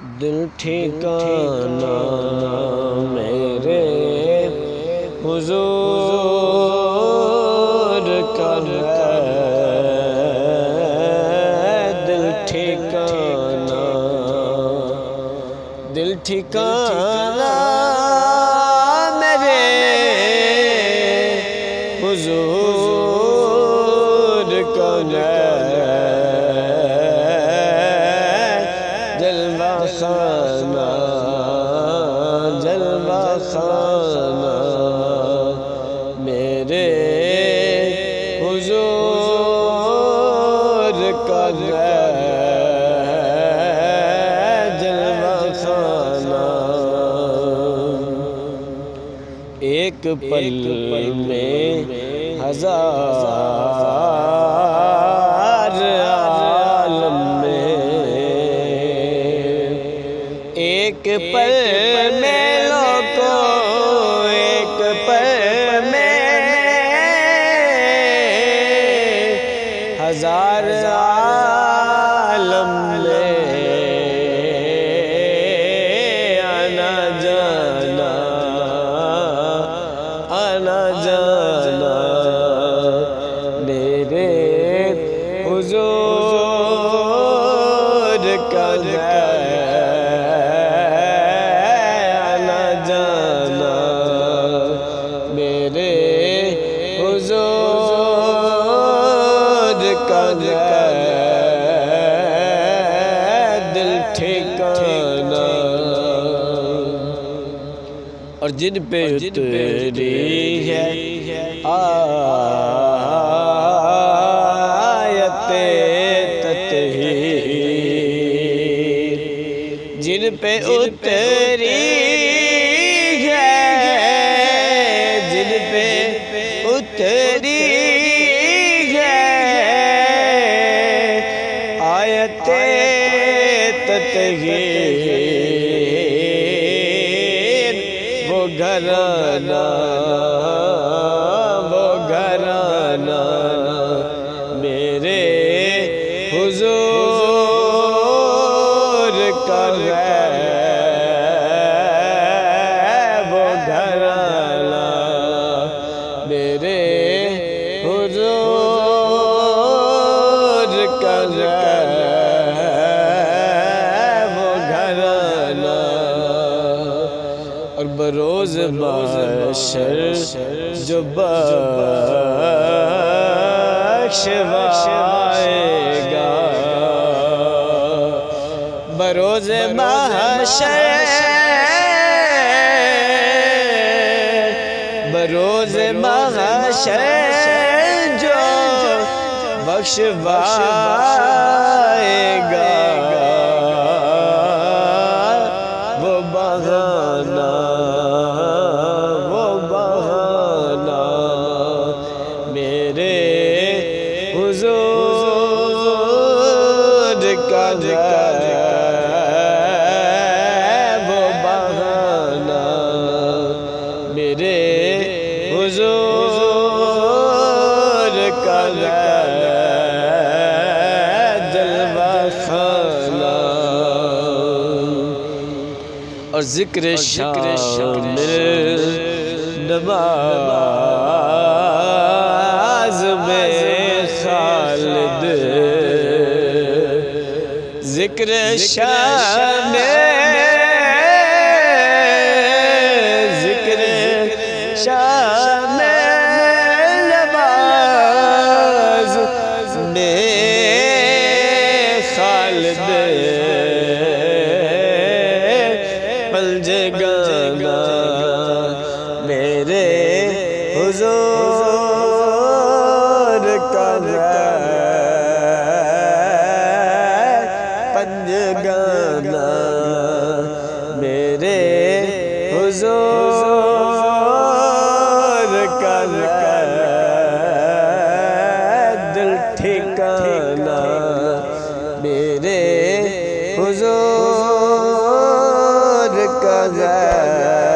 دل ٹھکانا میرے حضور کا دل ٹھیکانا دل ٹھکانا خانہ جلوہ خانہ۔ میرے حضور کا ہے جلوہ خانہ۔ ایک پل میں ہزار ایک پل میں لوگوں ایک پل میں ہزار عالم میں آنا جانا آنا جانا۔ میرے حضور کا اور جن پہ اتری ہے آیت تطہیر۔ جن پہ اتری ہے جن پہ اتری ہے۔ آیت تطہیر۔ وہ گھرانا وہ گھرانا میرے حضور کا ہے وہ گھرانا میرے حضور کا ہے بروز جو بخشوائے گا بروز محشر بروز محشر جو بخشوائے گا وہ میرے حضور کا ہے جلوہ خانہ۔ اور ذکر شامل نماز ذکر شامل ذکر شامل نماز میں خالد پلج گانا حضور کا ہے